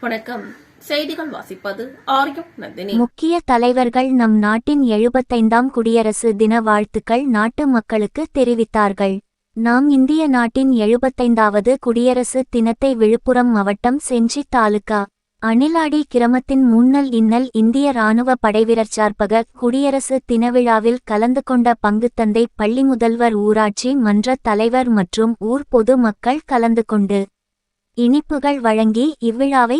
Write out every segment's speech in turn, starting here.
வணக்கம். செய்திகள் வாசிப்பது ஆரியம் நந்தினி. முக்கிய தலைவர்கள் நம் நாட்டின் எழுபத்தைந்தாம் குடியரசு தின வாழ்த்துக்கள் நாட்டு மக்களுக்கு தெரிவித்தார்கள். நாம் இந்திய நாட்டின் எழுபத்தைந்தாவது குடியரசு தினத்தை விழுப்புரம் மாவட்டம் செஞ்சி தாலுகா அணிலாடி கிரமத்தின் முன்னல் இன்னல் இந்திய ராணுவ படைவீரர் சார்பக குடியரசு தினவிழாவில் கலந்து கொண்ட பங்குத்தந்தை பள்ளி முதல்வர் ஊராட்சி மன்ற தலைவர் மற்றும் ஊர் பொது மக்கள் கலந்து கொண்டு இனிப்புகள் வழங்கி இவ்விழாவை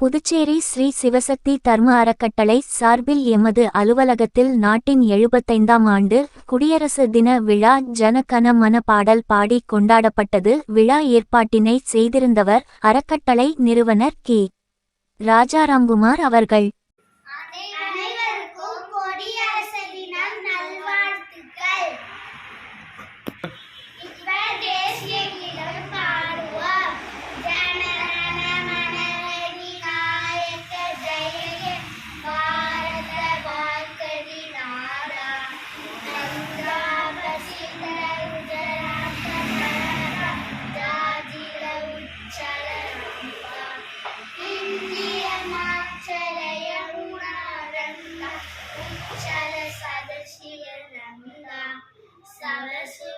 புதுச்சேரி ஸ்ரீ சிவசக்தி தர்ம அறக்கட்டளை சார்பில் எமது அலுவலகத்தில் நாட்டின் எழுபத்தைந்தாம் ஆண்டு குடியரசு தின விழா ஜனகன மன பாடல் பாடி கொண்டாடப்பட்டது. விழா ஏற்பாட்டினை செய்திருந்தவர் அறக்கட்டளை நிறுவனர் கே. ராஜாராம்குமார் அவர்கள். Brasil.